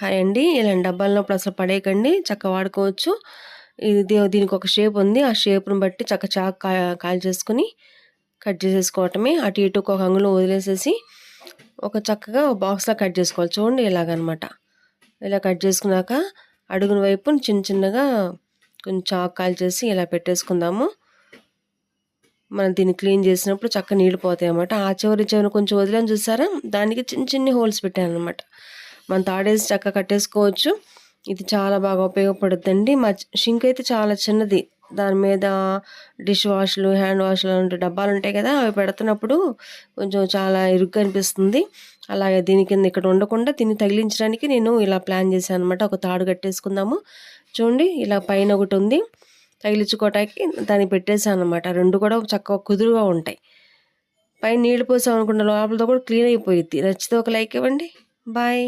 Hi అండి. ఇలాంటి డబ్బాలలోపల అసలు పడేయకండి. చక్కగా వాడుకోవచ్చు. ఇది దీనికి ఒక షేప్ ఉంది. ఆ షేప్ను బట్టి చక్క చాక్ కాల్ చేసుకుని కట్ చేసేసుకోవటమే. అటు ఇటు ఒక అంగులో వదిలేసేసి ఒక చక్కగా బాక్స్లో కట్ చేసుకోవాలి. చూడండి ఇలాగనమాట. ఇలా కట్ చేసుకున్నాక అడుగున వైపు చిన్న చిన్నగా కొంచెం చాక్ కాల్ చేసి ఇలా పెట్టేసుకుందాము. మనం దీన్ని క్లీన్ చేసినప్పుడు చక్క నీళ్ళు పోతాయి అన్నమాట ఆ చివరి చివరి కొంచెం వదిలేని చూసారా? దానికి చిన్న చిన్ని హోల్స్ పెట్టాను అనమాట మనం తాడేసి చక్క కట్టేసుకోవచ్చు. ఇది చాలా బాగా ఉపయోగపడుతుందండి మా షింక్ అయితే చాలా చిన్నది. దాని మీద డిష్ వాష్లు హ్యాండ్ వాష్లు అంటే డబ్బాలు ఉంటాయి కదా అవి పెడుతున్నప్పుడు కొంచెం చాలా ఇరుగ్గా అనిపిస్తుంది. అలాగే దీని కింద ఇక్కడ ఉండకుండా దీన్ని తగిలించడానికి నేను ఇలా ప్లాన్ చేశాను అనమాట ఒక తాడు కట్టేసుకుందాము. చూడండి ఇలా పైన ఒకటి ఉంది. తగిలించుకోవటానికి దాన్ని పెట్టేశాను అనమాట రెండు కూడా చక్కగా కుదురుగా ఉంటాయి. పైన నీళ్ళు పోసాం అనుకున్న లోపలతో కూడా క్లీన్ అయిపోయింది నచ్చితే ఒక లైక్ ఇవ్వండి. బాయ్.